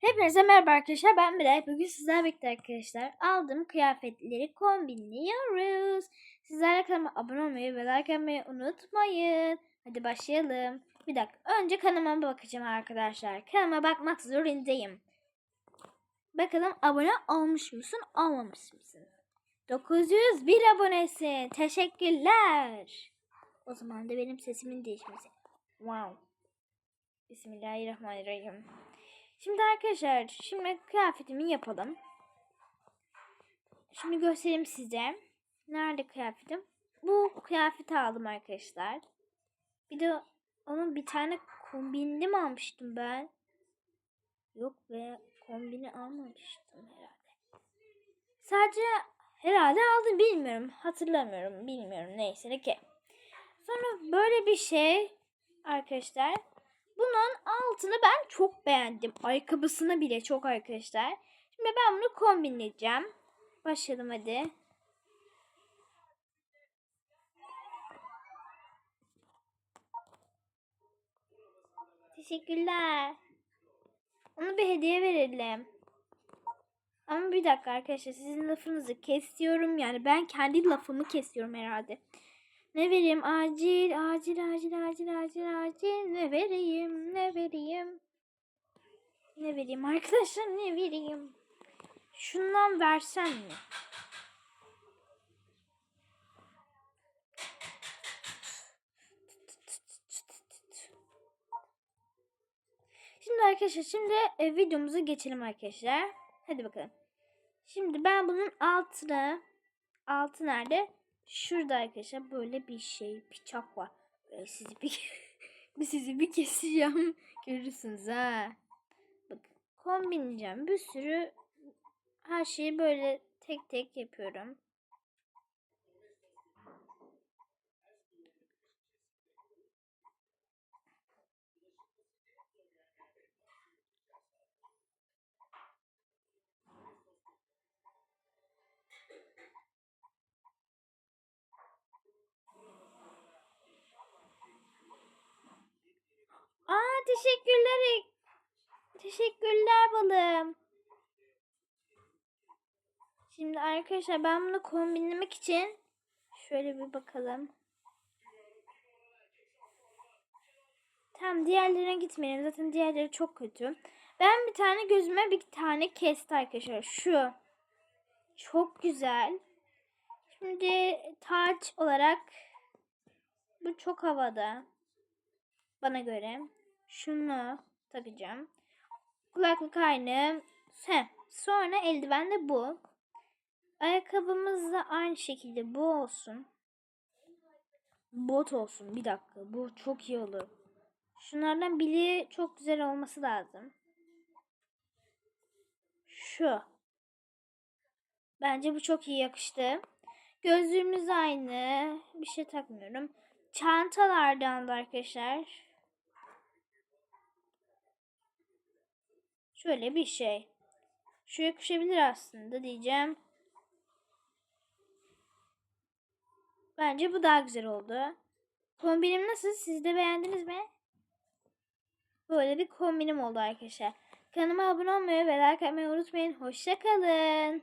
Hepinize merhaba arkadaşlar. Ben Miray. Bugün sizlerle birlikte arkadaşlar aldığım kıyafetleri kombinliyoruz. Sizlerle kanalıma abone olmayı ve like atmayı unutmayın. Hadi başlayalım. Bir dakika. Önce kanalıma bakacağım arkadaşlar. Kanalıma bakmak zorundayım. Bakalım abone olmuş musun, olmamış mısın? 901 abonesin. Teşekkürler. O zaman da benim sesimin değişmesi. Wow. Bismillahirrahmanirrahim. Şimdi arkadaşlar şimdi kıyafetimi yapalım. Şimdi göstereyim size. Nerede kıyafetim? Bu kıyafeti aldım arkadaşlar. Bir de onun bir tane kombinli mi almıştım ben? Yok be kombini almamıştım herhalde. Sadece herhalde aldım bilmiyorum. Hatırlamıyorum bilmiyorum neyse ne ki. Sonra böyle bir şey arkadaşlar. Bunun altını ben çok beğendim. Ayakkabısını bile çok arkadaşlar. Şimdi ben bunu kombinleyeceğim. Başlayalım hadi. Teşekkürler. Onu bir hediye verelim. Ama bir dakika arkadaşlar sizin lafınızı kesiyorum. Yani ben kendi lafımı kesiyorum herhalde. Ne vereyim? Acil, acil, acil, acil, acil, acil. Ne vereyim? Ne vereyim? Arkadaşlar? Ne vereyim? Şundan versen mi? Şimdi arkadaşlar şimdi e, geçelim arkadaşlar. Hadi bakalım. Şimdi ben bunun altına altı nerede? Şurada arkadaşlar böyle bir şey bıçak var. Böyle sizi bir sizi bir keseceğim. Görürsünüz ha. Bak kombinleyeceğim. Bir sürü her şeyi böyle tek tek yapıyorum. Aa teşekkürler. Teşekkürler balım. Şimdi arkadaşlar ben bunu kombinlemek için şöyle bir bakalım. Tamam diğerlerine gitmeyelim. Zaten diğerleri çok kötü. Ben bir tane gözüme bir tane kesti arkadaşlar. Şu. Çok güzel. Şimdi taç olarak bu çok havada. Bana göre. Şunu takacağım. Kulaklık aynı. He. Sonra eldiven de bu. Ayakkabımız da aynı şekilde bu olsun. Bot olsun. Bir dakika. Bu çok iyi olur. Şunlardan biri çok güzel olması lazım. Şu. Bence bu çok iyi yakıştı. Gözlüğümüz aynı. Bir şey takmıyorum. Çantalardan da arkadaşlar. Şöyle bir şey. Şu yakışabilir aslında diyeceğim. Bence bu daha güzel oldu. Kombinim nasıl? Siz de beğendiniz mi? Böyle bir kombinim oldu arkadaşlar. Kanalıma abone olmayı ve like atmayı unutmayın. Hoşçakalın.